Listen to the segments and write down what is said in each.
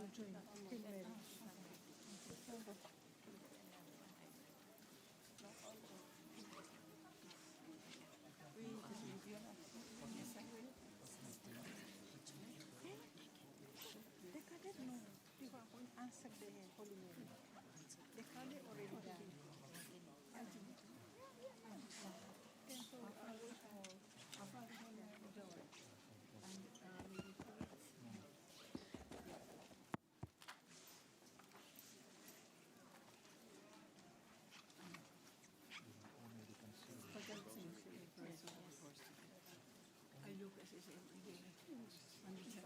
çocuğuyum. Bilmiyorum. Decade no, dico, anzi, de Polimero. Decade o Under 10.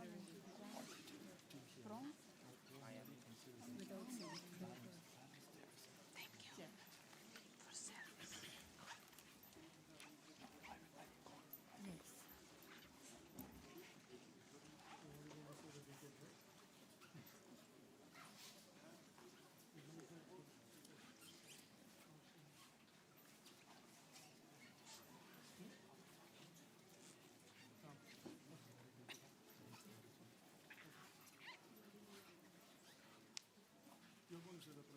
of the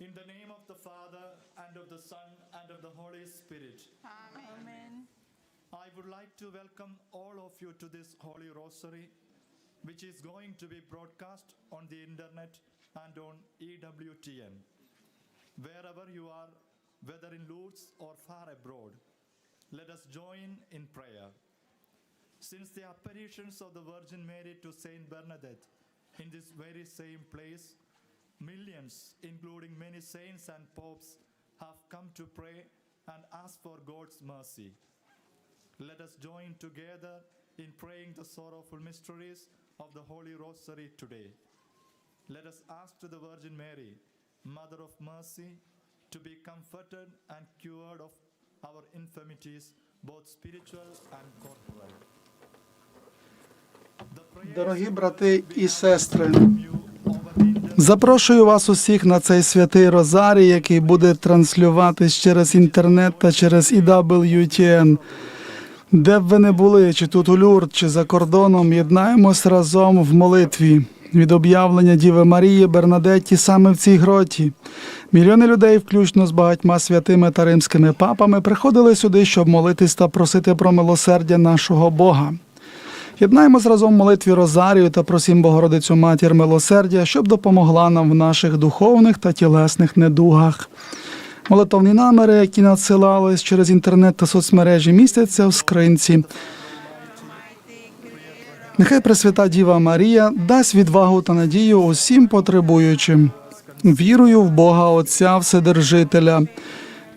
In the name of the Father, and of the Son, and of the Holy Spirit. Amen. I would like to welcome all of you to this Holy Rosary, which is going to be broadcast on the internet and on E EWTN. Wherever you are, whether in Lourdes or far abroad, let us join in prayer. Since the apparitions of the Virgin Mary to Saint Bernadette in this very same place, millions, including many saints and popes, have come to pray and ask for God's mercy. Let us join together in praying the sorrowful mysteries of the Holy Rosary today. Let us ask to the Virgin Mary, Mother of Mercy, to be comforted and cured of our infirmities, both spiritual and corporal. The prayers Дорогі брати і we сестри, запрошую вас усіх на цей святий розарій, який буде транслюватись через інтернет та через EWTN. Де б ви не були, чи тут у Люрд, чи за кордоном, єднаємось разом в молитві. Від об'явлення Діви Марії Бернадетті саме в цій гроті. Мільйони людей, включно з багатьма святими та римськими папами, приходили сюди, щоб молитись та просити про милосердя нашого Бога. Єднаємось разом молитві Розарію та просім Богородицю Матір милосердя, щоб допомогла нам в наших духовних та тілесних недугах. Молитовні наміри, які надсилались через інтернет та соцмережі, містяться в скринці. Нехай Пресвята Діва Марія дасть відвагу та надію усім потребуючим. Вірую в Бога Отця Вседержителя,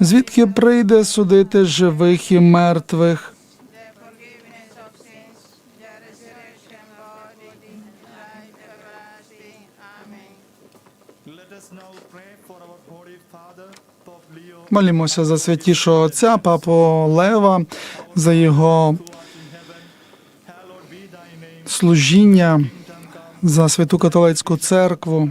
звідки прийде судити живих і мертвих. Молімося за святішого Отця, Папу Лева, за його служіння, за святу католицьку церкву.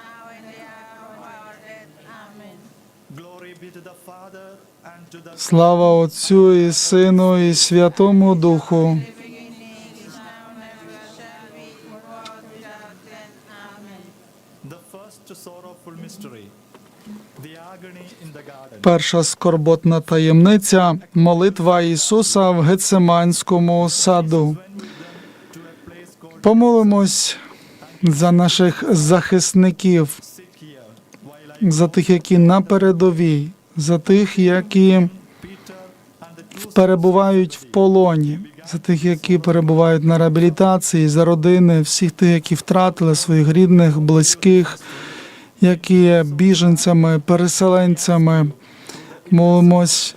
Слава Отцю і Сину і Святому Духу. Перша скорботна таємниця молитва Ісуса в Гецеманському саду. Помолимось за наших захисників, за тих, які на передовій, за тих, які перебувають в полоні, за тих, які перебувають на реабілітації, за родини, всіх тих, які втратили своїх рідних, близьких, які є біженцями, переселенцями. Молимось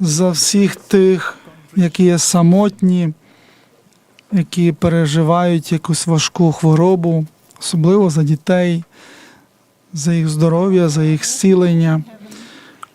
за всіх тих, які є самотні, які переживають якусь важку хворобу, особливо за дітей, за їх здоров'я, за їх зцілення.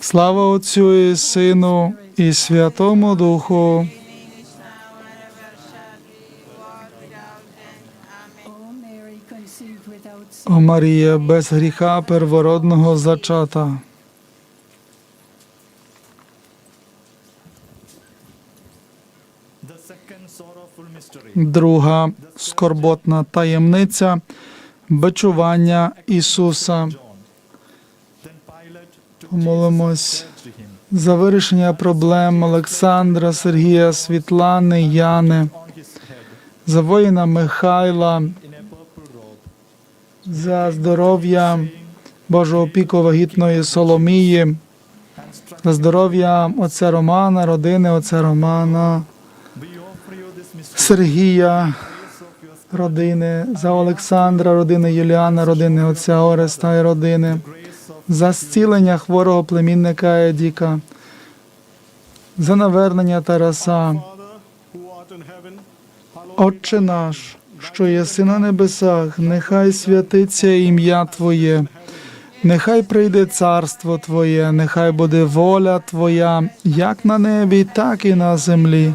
Слава Отцю і Сину і Святому Духу. Amen. Марія, без гріха первородного зачата. Друга скорботна таємниця бичування Ісуса. Помолимось за вирішення проблем Олександра, Сергія, Світлани, Яни, за воїна Михайла, за здоров'я Божого опіку вагітної Соломії, за здоров'я отця Романа, родини отця Романа, Сергія, родини, за Олександра, родини Юліана, родини отця Ореста і родини, за зцілення хворого племінника Едіка, за навернення Тараса. Отче наш, що єси на небесах, нехай святиться ім'я Твоє, нехай прийде царство Твоє, нехай буде воля Твоя, як на небі, так і на землі.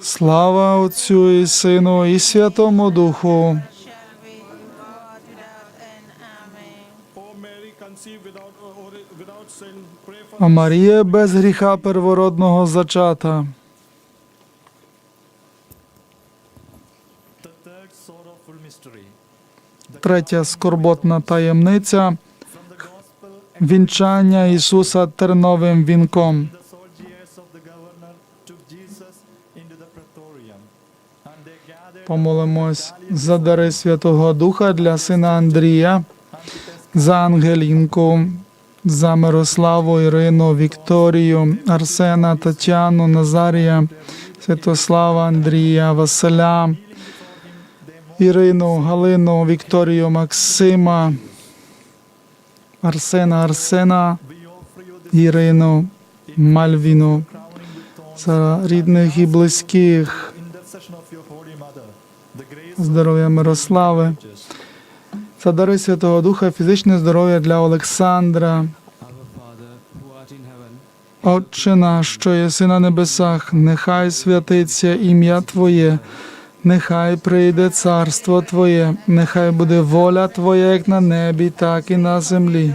Слава Отцю і Сину, і Святому Духу. А Марія без гріха первородного зачата. Третя скорботна таємниця вінчання Ісуса терновим вінком. Помолимось за дари Святого Духа для сина Андрія, за Ангелінку, за Мирославу, Ірину, Вікторію, Арсена, Тетяну, Назарія, Святослава, Андрія, Василя, Ірину, Галину, Вікторію, Максима, Арсена, Арсена, Ірину, Мальвіну, за рідних і близьких, здоров'я Мирослави, За дари Святого Духа, фізичне здоров'я для Олександра. Отче наш, що єси на небесах, нехай святиться ім'я Твоє, нехай прийде царство Твоє, нехай буде воля Твоя, як на небі, так і на землі.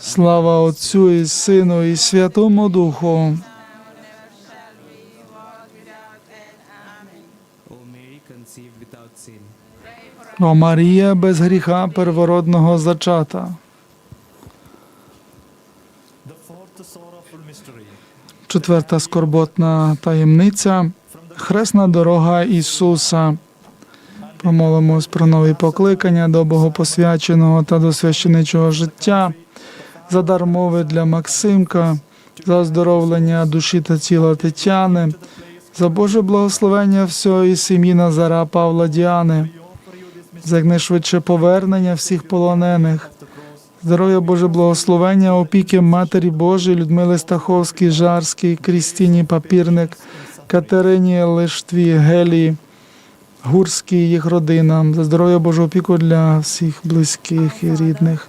Слава Отцю і Сину, і Святому Духу. О Марія без гріха первородного зачата. Четверта скорботна таємниця хресна дорога Ісуса. Помолимось про нові покликання до богопосвяченого та до священичого життя, за дар мови для Максимка, за оздоровлення душі та тіла Тетяни, за Боже благословення всього сім'ї Назара Павла Діани, за якнайшвидше повернення всіх полонених, Здоров'я Боже благословення, опіки Матері Божої, Людмили Стаховській, Жарській, Крістіні Папірник, Катерині Лиштві, Гелії, Гурській, їх родинам, за здоров'я Божу опіку для всіх близьких і рідних.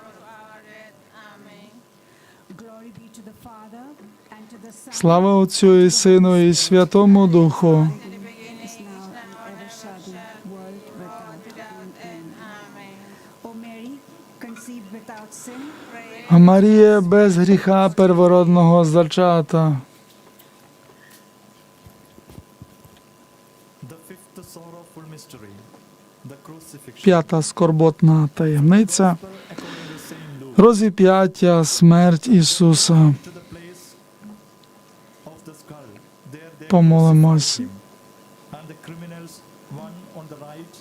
Слава Отцю і Сину, і Святому Духу. Марія без гріха первородного зачата. П'ята скорботна таємниця. Розіп'яття, смерть Ісуса. Right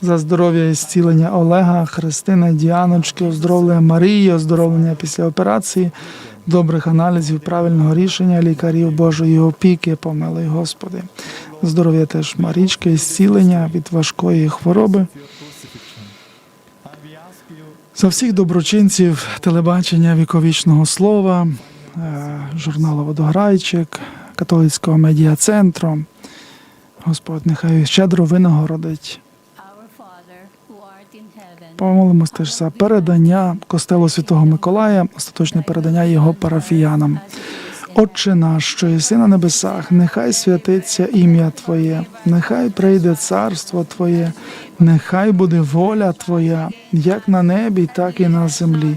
за здоров'я і зцілення Олега, Христини, Діаночки, оздоровлення Марії, оздоровлення після операції, добрих аналізів, правильного рішення лікарів Божої опіки, помилуй Господи. Здоров'я теж Марічки, зцілення від важкої хвороби. За всіх доброчинців телебачення віковічного слова, е, журналу Водограйчик, католицького медіа-центру. Господь нехай щедро винагородить. Помолимось теж за передання костелу Святого Миколая, остаточне передання його парафіянам. Отче наш, що єси на небесах, нехай святиться ім'я Твоє, нехай прийде царство Твоє, нехай буде воля Твоя, як на небі, так і на землі.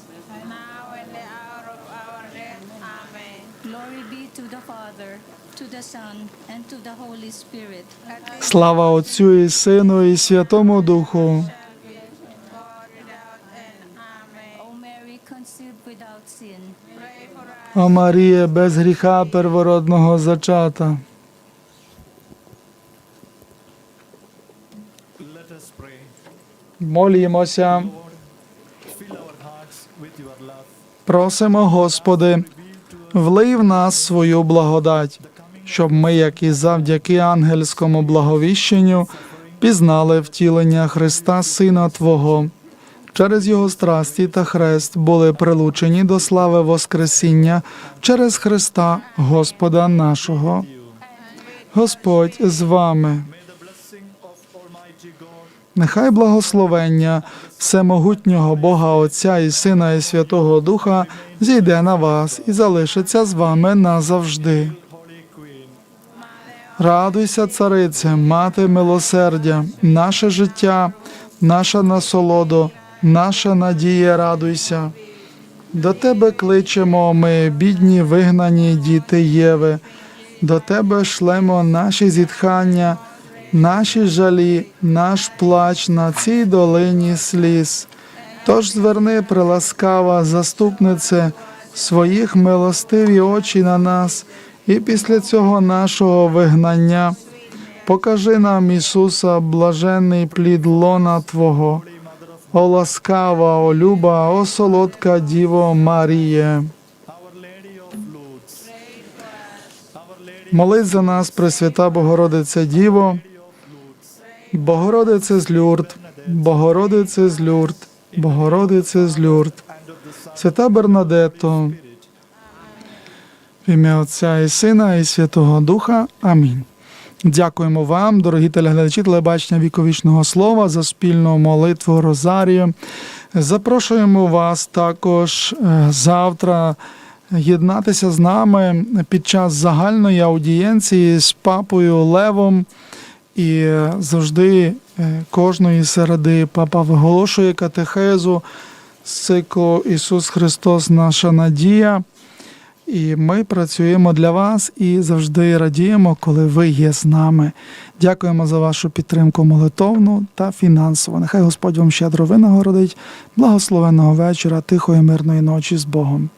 Слава Отцю і Сину, і Святому Духу. О Марія, без гріха первородного зачата. Молімося, просимо, Господи, влий в нас свою благодать, щоб ми, як і завдяки ангельському благовіщенню, пізнали втілення Христа, Сина Твого. Через Його страсті та хрест були прилучені до слави Воскресіння через Христа Господа нашого. Господь з вами. Нехай благословення всемогутнього Бога Отця і Сина і Святого Духа зійде на вас і залишиться з вами назавжди. Радуйся, царице, мати милосердя, наше життя, наша насолодо, наша надія, радуйся. До тебе кличемо ми, бідні вигнані діти Єви, до тебе шлемо наші зітхання, наші жалі, наш плач на цій долині сліз. Тож зверни, приласкава, заступнице, своїх милостиві очі на нас, і після цього нашого вигнання покажи нам Ісуса, блаженний плід лона Твого, о ласкава, о люба, о солодка Діво Маріє. Молись за нас, Пресвята Богородиця Діво, Богородице з Люрд, Богородице з Люрд, Богородице з Люрд, Свята Бернадетто, в ім'я Отця і Сина і Святого Духа. Амінь. Дякуємо вам, дорогі телеглядачі телебачення віковічного слова, за спільну молитву Розарію. Запрошуємо вас також е, завтра єднатися з нами під час загальної аудієнції з папою Левом. І е, завжди е, кожної середи папа виголошує катехезу з циклу Ісус Христос, наша надія. І ми працюємо для вас і завжди радіємо, коли ви є з нами. Дякуємо за вашу підтримку молитовну та фінансову. Нехай Господь вам щедро винагородить. Благословенного вечора, тихої мирної ночі з Богом.